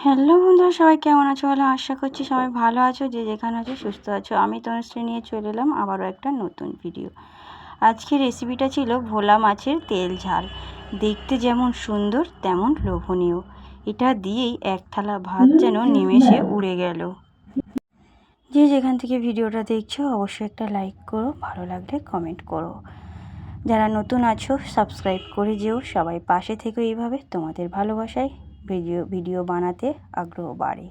Hello বন্ধুরা, সবাই কেমন আছো? বলো, আশা করছি সবাই ভালো আছো, যে যেখানে আছো সুস্থ আছো। আমি তনুশ্রী নিয়ে চলে এলাম আবারও একটা নতুন ভিডিও আজকে রেসিপিটা ছিল ভোলা মাছের তেল ঝাল। দেখতে যেমন সুন্দর, তেমন লোভনীয়। এটা দিয়েই এক থালা ভাত যেন নিমেষে উড়ে গেল। যে যেখান থেকে ভিডিওটা দেখছ, অবশ্যই একটা লাইক করো, ভালো লাগলে কমেন্ট করো। যারা নতুন আছো সাবস্ক্রাইব করে যেও। সবাই পাশে থেকে এইভাবে তোমাদের ভালোবাসায়। ভিডিও ভিডিও বানাতে আগ্রহ বাড়ে।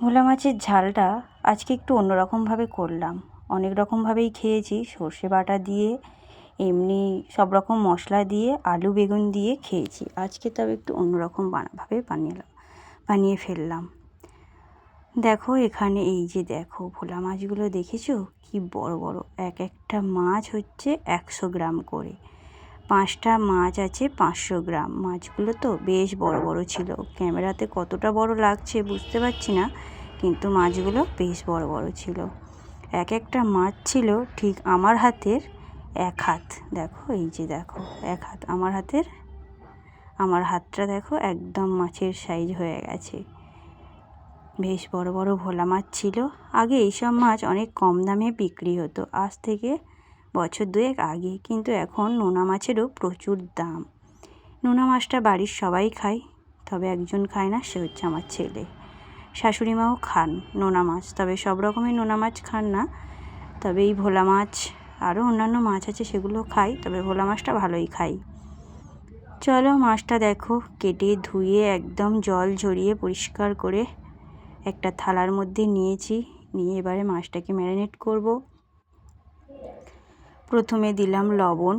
ভোলা মাছের ঝালটা আজকে একটু অন্যরকমভাবে করলাম। অনেক রকমভাবেই খেয়েছি, সর্ষে বাটা দিয়ে, এমনি সব রকম মশলা দিয়ে, আলু বেগুন দিয়ে খেয়েছি। আজকে তবে একটু অন্যরকম বানাভাবে বানিয়ে বানিয়ে ফেললাম। দেখো এখানে এই যে দেখো, ভোলা মাছগুলো দেখেছ? কি বড় বড়, এক একটা মাছ হচ্ছে একশো গ্রাম করে। পাঁচটা মাছ আছে, পাঁচশো গ্রাম। মাছগুলো তো বেশ বড় বড় ছিল। ক্যামেরাতে কতটা বড় লাগছে বুঝতে পারছি না, কিন্তু মাছগুলো বেশ বড় বড় ছিল। এক একটা মাছ ছিল ঠিক আমার হাতের এক হাত। দেখো, এই যে দেখো, এক হাত আমার হাতের, আমার হাতটা দেখো একদম মাছের সাইজ হয়ে গেছে। বেশ বড় বড় ভোলা মাছ ছিল। আগে এইসব মাছ অনেক কম দামে বিক্রি হতো। আজ থেকে বছর দুয়েক আগে, কিন্তু এখন নোনা মাছেরও প্রচুর দাম। নোনা মাছটা বাড়ির সবাই খায়, তবে একজন খায় না, সে হচ্ছে আমার ছেলে। শাশুড়ি মাও খান নোনা মাছ, তবে সব রকমের নোনা মাছ খান না। তবে এই ভোলা মাছ, আরও অন্যান্য মাছ আছে, সেগুলো খাই, তবে ভোলা মাছটা ভালোই খাই। চলো মাছটা দেখো, কেটে ধুয়ে একদম জল ঝরিয়ে পরিষ্কার করে একটা থালার মধ্যে নিয়েছি, নিয়ে এবারে মাছটাকে ম্যারিনেট করব। প্রথমে দিলাম লবণ,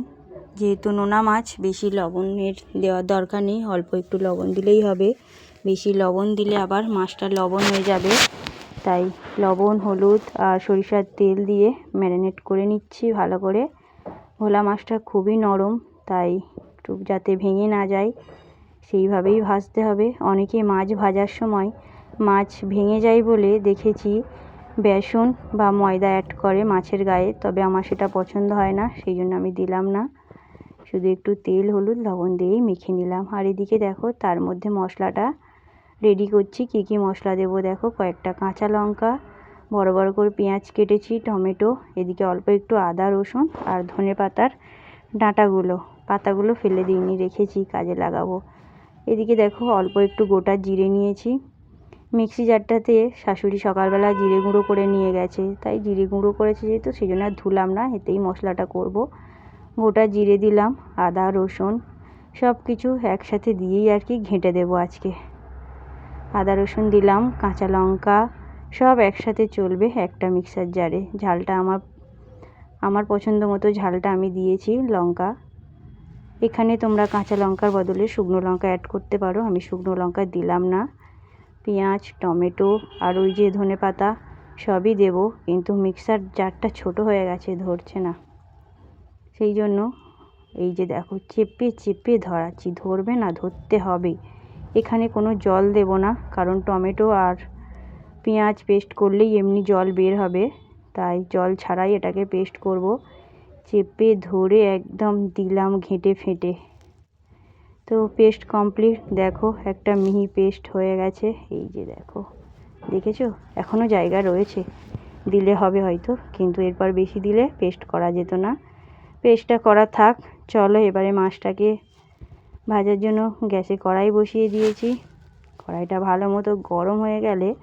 যেহেতু নোনা মাছ, বেশি লবণের দেওয়ার দরকার নেই, অল্প একটু লবণ দিলেই হবে। বেশি লবণ দিলে আবার মাছটা লবণ হয়ে যাবে। তাই লবণ, হলুদ আর সরিষার তেল দিয়ে ম্যারিনেট করে নিচ্ছি ভালো করে। ভোলা মাছটা খুবই নরম, তাই একটু যাতে ভেঙে না যায়, সেইভাবেই ভাজতে হবে। অনেকে মাছ ভাজার সময় মাছ ভেঙে যায় বলে দেখেছি। বেসন বা ময়দা অ্যাড করে মাছের গায়ে, তবে আমার সেটা পছন্দ হয় না, সেই জন্য আমি দিলাম না। শুধু একটু তেল, হলুদ, লবণ দিয়েই মেখে নিলাম। আর এদিকে দেখো, তার মধ্যে মশলাটা রেডি করছি। কী কী মশলা দেবো দেখো, কয়েকটা কাঁচা লঙ্কা, বড় বড় করে পেঁয়াজ কেটেছি, টমেটো, এদিকে অল্প একটু আদা, রসুন আর ধনে পাতার ডাঁটাগুলো। পাতাগুলো ফেলে দিইনি, রেখেছি, কাজে লাগাবো। এদিকে দেখো, অল্প একটু গোটা জিরে নিয়েছি। মিক্সি জারটাতে শাশুড়ি সকালবেলা জিরে গুঁড়ো করে নিয়ে গেছে। তাই জিরে গুঁড়ো করেছে যেহেতু সেই জন্য আর ধুলাম না, এতেই মশলাটা করব। গোটা জিরে দিলাম, আদা, রসুন সব কিছু একসাথে দিয়েই আর কি ঘেঁটে দেবো আজকে। আদা, রসুন দিলাম, কাঁচা লঙ্কা, সব একসাথে চলবে একটা মিক্সার জারে। ঝালটা আমার আমার পছন্দ মতো ঝালটা আমি দিয়েছি, লঙ্কা। এখানে তোমরা কাঁচা লঙ্কার বদলে শুকনো লঙ্কা অ্যাড করতে পারো, আমি শুকনো লঙ্কা দিলাম না। পেঁয়াজ, টমেটো আর ওই যে ধনে পাতা সবই দেব, কিন্তু মিক্সার জারটা ছোট হয়ে গেছে, ধরছে না। সেই জন্য এই যে দেখো, চেপে চেপে ধরাচ্ছি, ধরবে না, ধরতে হবে। এখানে কোনো জল দেব না, কারণ টমেটো আর পেঁয়াজ পেস্ট করলেই এমনি জল বের হবে, তাই জল ছাড়াই এটাকে পেস্ট করব। চেপে ধরে একদম দিলাম ঘেঁটে ফেটে। তো পেস্ট কমপ্লিট। দেখো, একটা মিহি পেস্ট হয়ে গেছে। এই যে দেখো, দেখেছ? এখনও জায়গা রয়েছে। দিলে হবে হয়তো, কিন্তু এরপর বেশি দিলে পেস্ট করা যেত না। পেস্টটা করা থাক। চলো, এবারে মাছটাকে ভাজার জন্য গ্যাসে কড়াই বসিয়ে দিয়েছি। কড়াইটা ভালো মতো গরম হয়ে গেলে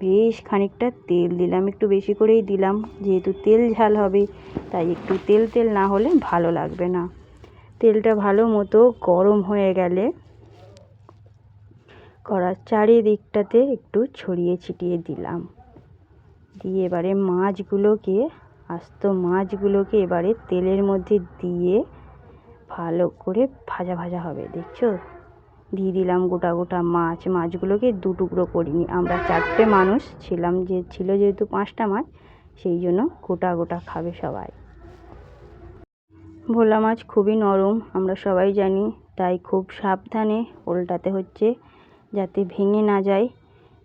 বেশ খানিকটা তেল দিলাম। একটু বেশি করেই দিলাম। যেহেতু তেল ঝাল হবে, তাই একটু তেল তেল না হলে ভালো লাগবে না। তেলটা ভালো মতো গরম হয়ে গেলে কড়ার চারিদিকটাতে একটু ছড়িয়ে ছিটিয়ে দিলাম। দিয়ে এবারে মাছগুলোকে, আস্ত মাছগুলোকে এবারে তেলের মধ্যে দিয়ে ভালো করে ভাজা ভাজা হবে, দেখছ? দিয়ে দিলাম গোটা গোটা মাছ। মাছগুলোকে দু টুকরো করিনি। আমরা চারটে মানুষ ছিলাম যে, ছিল যেহেতু পাঁচটা মাছ, সেই জন্য গোটা গোটা খাবে সবাই। ভোলা মাছ খুবই নরম, আমরা সবাই জানি, তাই খুব সাবধানে ওল্টাতে হচ্ছে যাতে ভেঙে না যায়।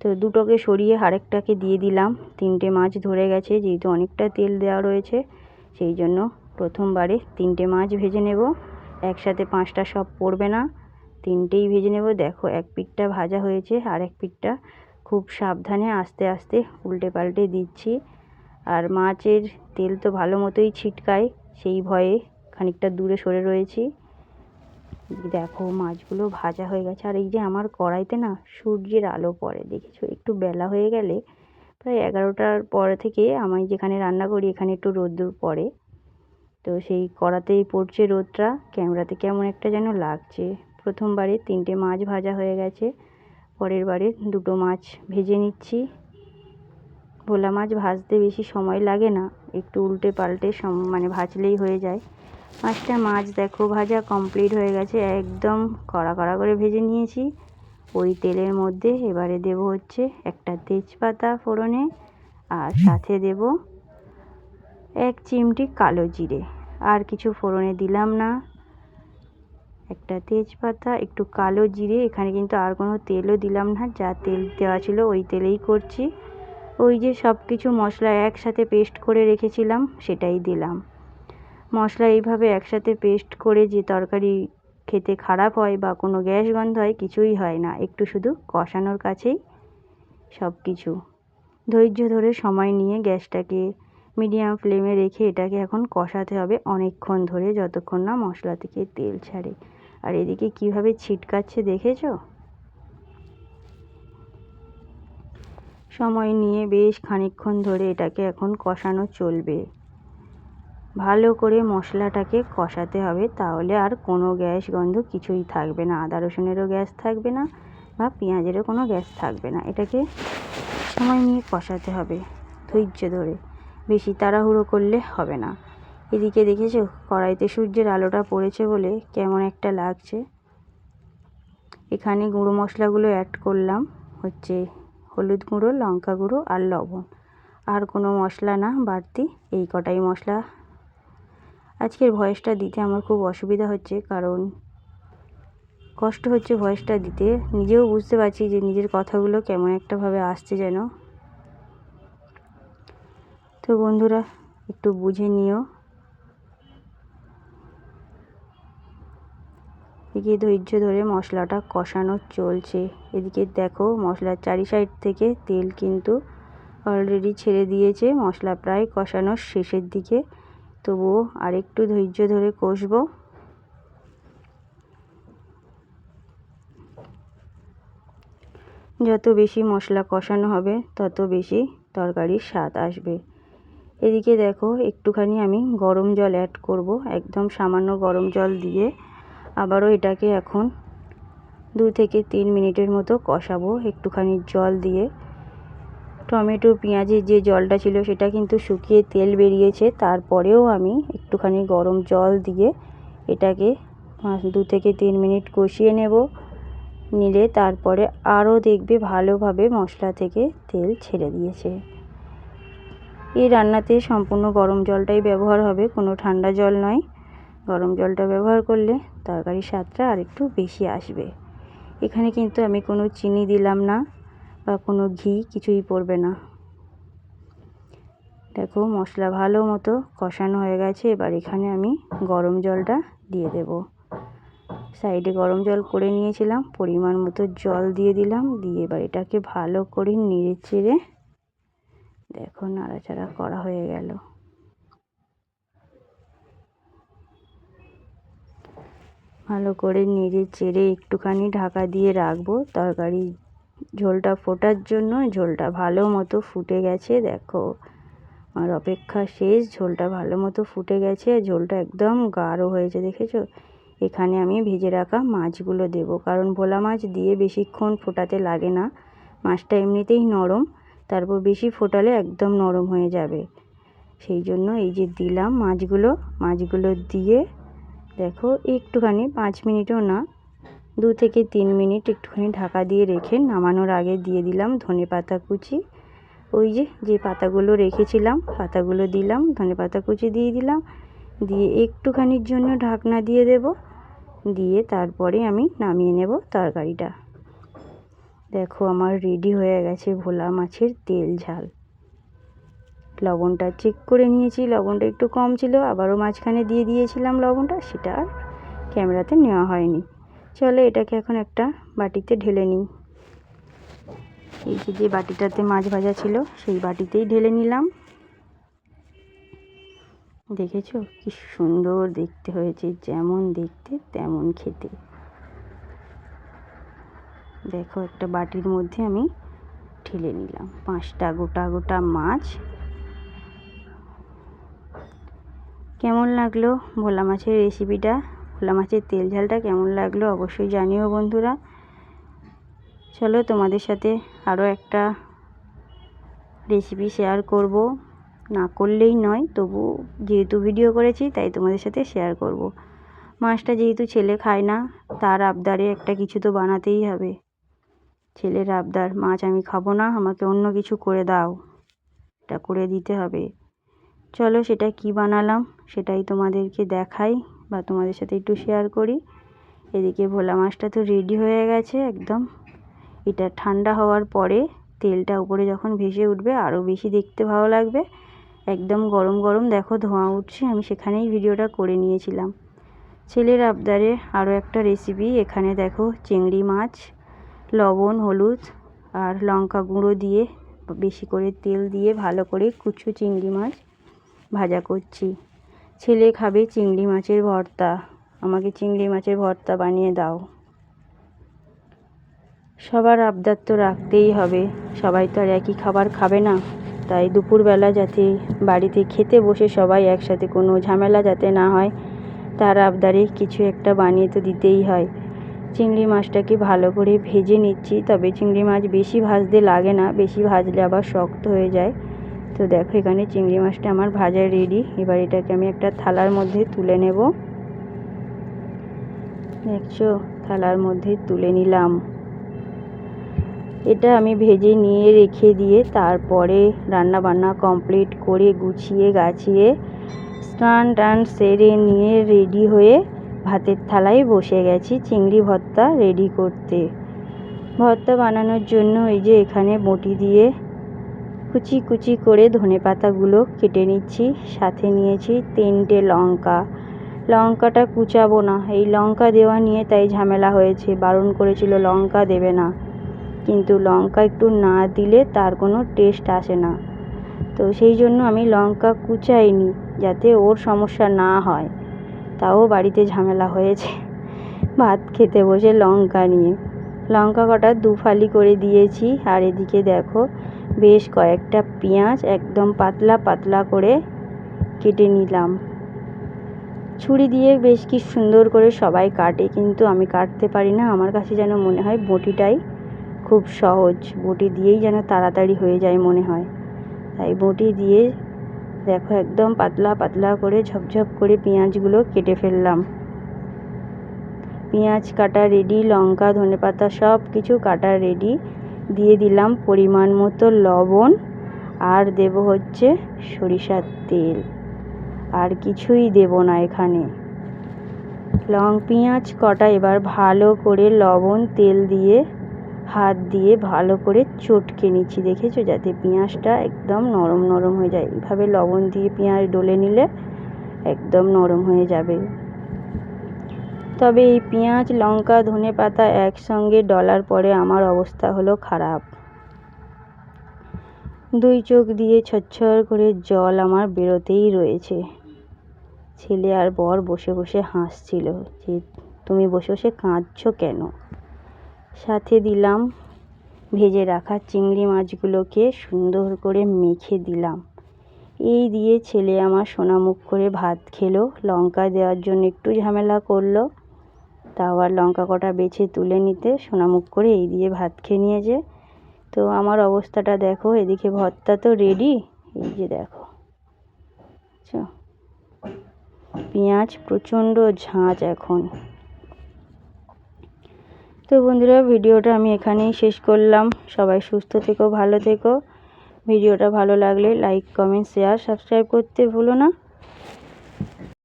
তো দুটোকে সরিয়ে আরেকটাকে দিয়ে দিলাম। তিনটে মাছ ধরে গেছে, যেহেতু অনেকটা তেল দেওয়া রয়েছে, সেই জন্য প্রথমবারে তিনটে মাছ ভেজে নেব। একসাথে পাঁচটা সব পড়বে না, তিনটেই ভেজে নেব। দেখো, এক পিঠটা ভাজা হয়েছে, আর এক পিঠটা খুব সাবধানে আস্তে আস্তে উল্টে পাল্টে দিচ্ছি। আর মাছের তেল তো ভালো মতোই ছিটকায়, সেই ভয়ে খানিকটা দূরে সরে রয়েছি। দেখো, মাছগুলো ভাজা হয়ে গেছে। আর এই যে আমার কড়াইতে না সূর্যের আলো পড়ে, দেখেছ? একটু বেলা হয়ে গেলে প্রায় এগারোটার পরে থেকে আমি যেখানে রান্না করি, এখানে একটু রোদ্দুর পড়ে। তো সেই কড়াতেই পড়ছে রোদটা, ক্যামেরাতে কেমন একটা যেন লাগছে। প্রথমবারে তিনটে মাছ ভাজা হয়ে গেছে, পরের বারে দুটো মাছ ভেজে নিচ্ছি। ভোলা মাছ ভাজতে বেশি সময় লাগে না, একটু উল্টে পাল্টে সম মানে ভাজলেই হয়ে যায়। পাঁচটা মাছ দেখো, ভাজা কমপ্লিট হয়ে গেছে। একদম কড়া কড়া করে ভেজে নিয়েছি। ওই তেলের মধ্যে এবারে দেব হচ্ছে একটা তেজপাতা ফোড়নে আর সাথে দেব এক চিমটি কালো জিরে। আর কিছু ফোড়নে দিলাম না। একটা তেজপাতা, একটু কালো জিরে, এখানে কিন্তু আর কোনো তেলও দিলাম না, যা তেল দেওয়া ছিল ওই তেলেই করছি। ওই যে সব কিছু মশলা একসাথে পেস্ট করে রেখেছিলাম, সেটাই দিলাম। মশলা এইভাবে একসাথে পেস্ট করে যে তরকারি খেতে খারাপ হয় বা কোনো গ্যাস গন্ধ হয়, কিছুই হয় না। একটু শুধু কষানোর কাছেই সব কিছু ধৈর্য ধরে সময় নিয়ে গ্যাসটাকে মিডিয়াম ফ্লেমে রেখে এটাকে এখন কষাতে হবে অনেকক্ষণ ধরে, যতক্ষণ না মশলা থেকে তেল ছাড়ে। আর এদিকে কীভাবে ছিটকাচ্ছে দেখেছ? সময় নিয়ে বেশ খানিকক্ষণ ধরে এটাকে এখন কষানো চলবে। ভালো করে মশলাটাকে কষাতে হবে তাহলে আর কোনো গ্যাস গন্ধ কিছুই থাকবে না। আদা রসুনেরও গ্যাস থাকবে না বা পেঁয়াজেরও কোনো গ্যাস থাকবে না। এটাকে সময় নিয়ে কষাতে হবে ধৈর্য ধরে। বেশি তাড়াহুড়ো করলে হবে না। এদিকে দেখেছ? কড়াইতে সূর্যের আলোটা পড়েছে বলে কেমন একটা লাগছে। এখানে গুঁড়ো মশলাগুলো অ্যাড করলাম। হচ্ছে হলুদ গুঁড়ো, লঙ্কা গুঁড়ো আর লবণ। আর কোনো মশলা না বাড়তি। এই কটাই মশলা আজকের ভয়েসটা দিতে আমার খুব অসুবিধা হচ্ছে, কারণ কষ্ট হচ্ছে ভয়েসটা দিতে। নিজেও বুঝতে পারছি যে নিজের কথাগুলো কেমন একটাভাবে আসছে যেন। তো বন্ধুরা, একটু বুঝে নিও। এদিকে ধৈর্য ধরে মশলাটা কষানো চলছে। এদিকে দেখো, মশলার চারি সাইড থেকে তেল কিন্তু অলরেডি ছেড়ে দিয়েছে। মশলা প্রায় কষানোর শেষের দিকে। তবুও আরেকটু ধৈর্য ধরে কষবো। যত বেশি মশলা কষানো হবে, তত বেশি তরকারির স্বাদ আসবে। এদিকে দেখো, একটুখানি আমি গরম জল অ্যাড করব, একদম সামান্য গরম জল দিয়ে আবারও এটাকে এখন দু থেকে তিন মিনিটের মতো কষাবো, একটুখানি জল দিয়ে। টমেটো, পেঁয়াজের যে জলটা ছিল সেটা কিন্তু শুকিয়ে তেল বেরিয়েছে। তারপরেও আমি একটুখানি গরম জল দিয়ে এটাকে দু থেকে তিন মিনিট কষিয়ে নেব। নিলে তারপরে আরও দেখবে ভালোভাবে মশলা থেকে তেল ছেড়ে দিয়েছে। এই রান্নাতে সম্পূর্ণ গরম জলটাই ব্যবহার হবে, কোনো ঠান্ডা জল নয়। গরম জলটা ব্যবহার করলে তরকারির স্বাদটা আরেকটু বেশি আসবে। এখানে কিন্তু আমি কোনো চিনি দিলাম না। বা কোনো ঘি কিছুই পড়বে না। দেখো মশলা ভালো মতো কষানো হয়ে গেছে, এবার এখানে আমি গরম জলটা দিয়ে দেব। সাইডে গরম জল করে নিয়েছিলাম, পরিমাণ মতো জল দিয়ে দিলাম, দিয়ে এবার এটাকে ভালো করে নেড়ে চেড়ে দেখো নাড়াচাড়া করা হয়ে গেল। ভালো করে নেড়ে চেড়ে একটুখানি ঢাকা দিয়ে রাখব তরকারি ঝোলটা ফোটার জন্য ঝোলটা ভালো মতো ফুটে গেছে, দেখো। আমার অপেক্ষা শেষ, ঝোলটা ভালো মতো ফুটে গেছে, ঝোলটা একদম গাঢ় হয়েছে, দেখেছ? এখানে আমি ভেজে রাখা মাছগুলো দেব, কারণ ভোলা মাছ দিয়ে বেশিক্ষণ ফোটাতে লাগে না। মাছটা এমনিতেই নরম, তারপর বেশি ফোটালে একদম নরম হয়ে যাবে। সেই জন্য এই যে দিলাম মাছগুলো মাছগুলো দিয়ে, দেখো, একটুখানি, পাঁচ মিনিটও না দু থেকে তিন মিনিট একটুখানি ঢাকা দিয়ে রেখে নামানোর আগে দিয়ে দিলাম ধনে পাতা কুচি। ওই যে যে পাতাগুলো রেখেছিলাম, পাতাগুলো দিলাম, ধনে পাতা কুচি দিয়ে দিলাম। দিয়ে একটুখানির জন্য ঢাকনা দিয়ে দেব। দিয়ে তারপরে আমি নামিয়ে নেব তরকারিটা। দেখো আমার রেডি হয়ে গেছে ভোলা মাছের তেল ঝাল। লবণটা চেক করে নিয়েছি, লবণটা একটু কম ছিল, আবারও মাঝখানে দিয়ে দিয়েছিলাম লবণটা, সেটা আর ক্যামেরাতে নেওয়া হয়নি। চলো এটাকে এখন একটা বাটিতে ঢেলে নিই। এই যে যে বাটিটাতে মাছ ভাজা ছিল, সেই বাটিতেই ঢেলে নিলাম। দেখেছ? কি সুন্দর দেখতে হয়েছে, যেমন দেখতে তেমন খেতে। দেখো, একটা বাটির মধ্যে আমি ঢেলে নিলাম। পাঁচটা গোটা গোটা মাছ। কেমন লাগল? ভোলা মাছের রেসিপিটা? ভোলা মাছের তেল ঝালটা কেমন লাগল অবশ্যই জানিও বন্ধুরা। চলো তোমাদের সাথে আরও একটা রেসিপি শেয়ার করব। না করলেই নয়, তবু যেহেতু ভিডিও করেছি, তাই তোমাদের সাথে শেয়ার করব। মাছটা যেহেতু ছেলে খায় না, তার আবদারে একটা কিছু তো বানাতেই হবে। ছেলের আবদার, মাছ আমি খাব না, আমাকে অন্য কিছু করে দাও। এটা করে দিতে হবে। চলো সেটা কি বানালাম, সেটাই তোমাদেরকে দেখাই। বা তোমাদের সাথে একটু শেয়ার করি। এদিকে ভোলা মাছটা তো রেডি হয়ে গেছে একদম। এটা ঠান্ডা হওয়ার পরে তেলটা উপরে যখন ভেসে উঠবে আরও বেশি দেখতে ভালো লাগবে। একদম গরম গরম দেখো ধোঁয়া উঠছে, আমি সেখানেই ভিডিওটা করে নিয়েছিলাম। ছেলের আবদারে আরও একটা রেসিপি এখানে দেখো চিংড়ি মাছ, লবণ, হলুদ আর লঙ্কা গুঁড়ো দিয়ে বেশি করে তেল দিয়ে ভালো করে কুচু চিংড়ি মাছ ভাজা করছি। ছেলে খাবে চিংড়ি মাছের ভর্তা। আমাকে চিংড়ি মাছের ভর্তা বানিয়ে দাও। সবার আবদার তো রাখতেই হবে। সবাই তো আর একই খাবার খাবে না। তাই দুপুরবেলা যাতে বাড়িতে খেতে বসে সবাই একসাথে কোনো ঝামেলা যাতে না হয়, তার আবদারে কিছু একটা বানিয়ে তো দিতেই হয়। চিংড়ি মাছটাকে ভালো করে ভেজে নিচ্ছি, তবে চিংড়ি মাছ বেশি ভাজতে লাগে না, বেশি ভাজলে আবার শক্ত হয়ে যায়। তো দেখো, এখানে চিংড়ি মাছটা আমার ভাজা রেডি এবার এটাকে আমি একটা থালার মধ্যে তুলে নেব। দেখছ? থালার মধ্যে তুলে নিলাম। এটা আমি ভেজে নিয়ে রেখে দিয়ে তারপরে রান্না বান্না কমপ্লিট করে গুছিয়ে গাছিয়ে স্নান টান সেরে নিয়ে রেডি হয়ে ভাতের থালায় বসে গেছি চিংড়ি ভর্তা রেডি করতে। ভর্তা বানানোর জন্য এই যে এখানে বটি দিয়ে কুচি কুচি করে ধনে পাতাগুলো কেটে নিচ্ছি, সাথে নিয়েছি তিনটে লঙ্কা। লঙ্কাটা কুচাবো না, এই লঙ্কা দেওয়া নিয়ে তাই ঝামেলা হয়েছে, বারণ করেছিল লঙ্কা দেবে না। কিন্তু লঙ্কা একটু না দিলে তার কোনো টেস্ট আসে না। তো সেই জন্য আমি লঙ্কা কুচাইনি, যাতে ওর সমস্যা না হয়। তাও বাড়িতে ঝামেলা হয়েছে, ভাত খেতে বসে লঙ্কা নিয়ে। লঙ্কা কটা দুফালি করে দিয়েছি, আর এদিকে দেখো বেশ কয়েকটা পেঁয়াজ একদম পাতলা পাতলা করে কেটে নিলাম। ছুরি দিয়ে বেশ কি সুন্দর করে সবাই কাটে, কিন্তু আমি কাটতে পারি না। আমার কাছে যেন মনে হয় বটিটাই খুব সহজ। বটি দিয়েই যেন তাড়াতাড়ি হয়ে যায় মনে হয়। তাই বটি দিয়ে দেখো একদম পাতলা পাতলা করে ঝপঝপ করে পেঁয়াজগুলো কেটে ফেললাম। পেঁয়াজ কাটা রেডি লঙ্কা ধনে পাতা সব কিছু কাটা রেডি দিয়ে দিলাম পরিমাণ মতো লবণ। আর দেব হচ্ছে সরিষার তেল। আর কিছুই দেব না এখানে। লং পেঁয়াজ কটা এবার ভালো করে লবণ, তেল দিয়ে, হাত দিয়ে ভালো করে চটকে নিচ্ছি, দেখেছ? যাতে পেঁয়াজটা একদম নরম নরম হয়ে যায়। এইভাবে লবণ দিয়ে পেঁয়াজ ডলে নিলে একদম নরম হয়ে যাবে। তবে এই পেঁয়াজ, লঙ্কা, ধনে পাতা একসঙ্গে ডলার পরে আমার অবস্থা হলো খারাপ। দুই চোখ দিয়ে ছচ্ছর করে জল আমার বেরোতেই রয়েছে। ছেলে আর বর বসে বসে হাসছিল যে, তুমি বসে বসে কাঁদছো কেন? সাথে দিলাম, ভেজে রাখা চিংড়ি মাছগুলোকে সুন্দর করে মেখে দিলাম। এই দিয়ে ছেলে আমার সোনামুখ করে ভাত খেলো, লঙ্কা দেওয়ার জন্য একটু ঝামেলা করল। তা আবার লঙ্কা কটা বেছে তুলে নিতে। সোনামুখ করে এই দিয়ে ভাত খেয়ে নিয়েছে। তো আমার অবস্থাটা দেখো, এদিকে ভর্তা তো রেডি এই যে দেখো। পেঁয়াজ প্রচণ্ড ঝাঁঝ এখন। তো বন্ধুরা, ভিডিওটা আমি এখানেই শেষ করলাম। সবাই সুস্থ থেকো, ভালো থেকো। ভিডিওটা ভালো লাগলে লাইক কমেন্ট শেয়ার সাবস্ক্রাইব করতে ভুলো না।